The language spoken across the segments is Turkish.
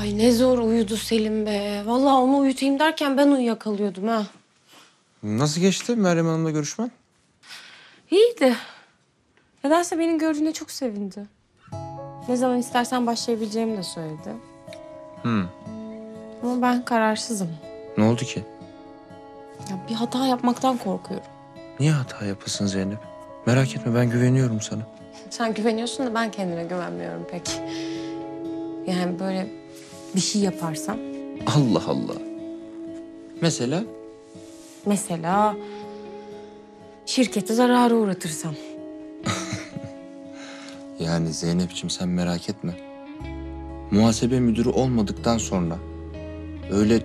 Ay ne zor uyudu Selim be. Vallahi onu uyutayım derken ben uyuyakalıyordum ha. Nasıl geçti Meryem Hanım'la görüşmen? İyiydi. Nedense beni gördüğüne çok sevindi. Ne zaman istersen başlayabileceğimi de söyledi. Hı. Ama ben kararsızım. Ne oldu ki? Ya bir hata yapmaktan korkuyorum. Niye hata yapasın Zeynep? Merak etme ben güveniyorum sana. Sen güveniyorsun da ben kendime güvenmiyorum pek. Yani böyle bir şey yaparsam. Allah Allah. Mesela? Mesela şirketi zarara uğratırsam. Yani Zeynep'ciğim sen merak etme. Muhasebe müdürü olmadıktan sonra öyle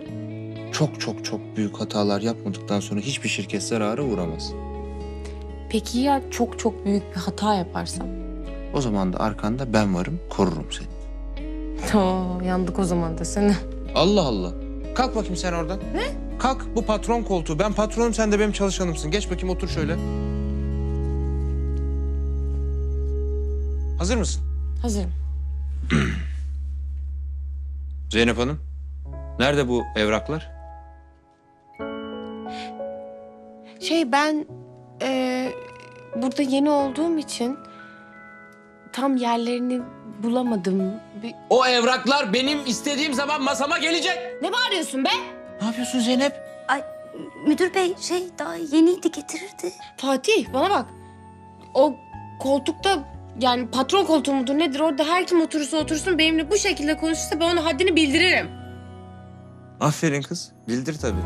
çok çok çok büyük hatalar yapmadıktan sonra hiçbir şirket zarara uğramaz. Peki ya çok çok büyük bir hata yaparsam? O zaman da arkanda ben varım, korurum seni. Oo, yandık o zaman da seni. Allah Allah. Kalk bakayım sen oradan. Ne? Kalk bu patron koltuğu. Ben patronum sen de benim çalışanımsın. Geç bakayım otur şöyle. Hazır mısın? Hazırım. Zeynep Hanım. Nerede bu evraklar? Şey ben eee, burada yeni olduğum için tam yerlerini bulamadım. Bir... O evraklar benim istediğim zaman masama gelecek. Ne bağırıyorsun be? Ne yapıyorsun Zeynep? Ay müdür bey şey daha yeniydi getirirdi. Fatih bana bak. O koltukta yani patron koltuğu mudur nedir orada her kim oturursa otursun benimle bu şekilde konuşursa ben ona haddini bildiririm. Aferin kız. Bildir tabii.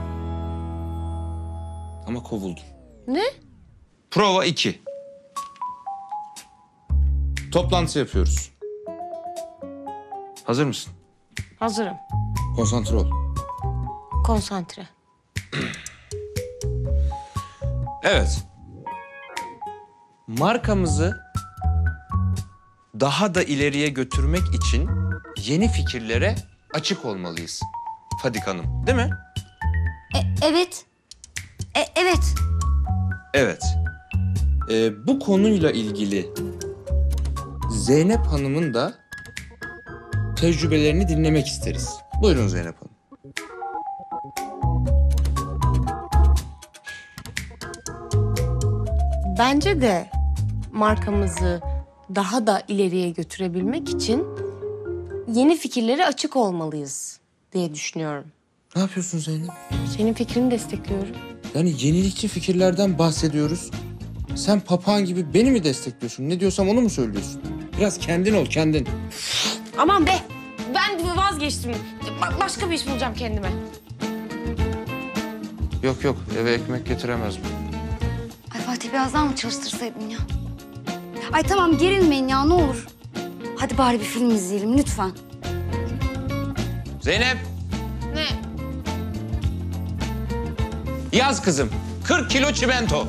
Ama kovuldun. Ne? Prova 2. Toplantı yapıyoruz. Hazır mısın? Hazırım. Konsantre ol. Konsantre. Evet. Markamızı daha da ileriye götürmek için yeni fikirlere açık olmalıyız. Fadik Hanım, değil mi? E, evet. E, evet. Evet. Ee, bu konuyla ilgili Zeynep Hanım'ın da tecrübelerini dinlemek isteriz. Buyurun Zeynep Hanım. Bence de markamızı daha da ileriye götürebilmek için yeni fikirlere açık olmalıyız diye düşünüyorum. Ne yapıyorsun Zeynep? Senin fikrini destekliyorum. Yani yenilikçi fikirlerden bahsediyoruz. Sen papağan gibi beni mi destekliyorsun? Ne diyorsam onu mu söylüyorsun? Biraz kendin ol, kendin. Aman be! Ben vazgeçtim. Ba- başka bir iş bulacağım kendime. Yok yok, eve ekmek getiremez bu. Ay Fatih biraz daha mı çalıştırsaydın ya? Ay tamam gerilmeyin ya ne olur. Hadi bari bir film izleyelim lütfen. Zeynep, Ne? yaz kızım. 40 kilo çimento.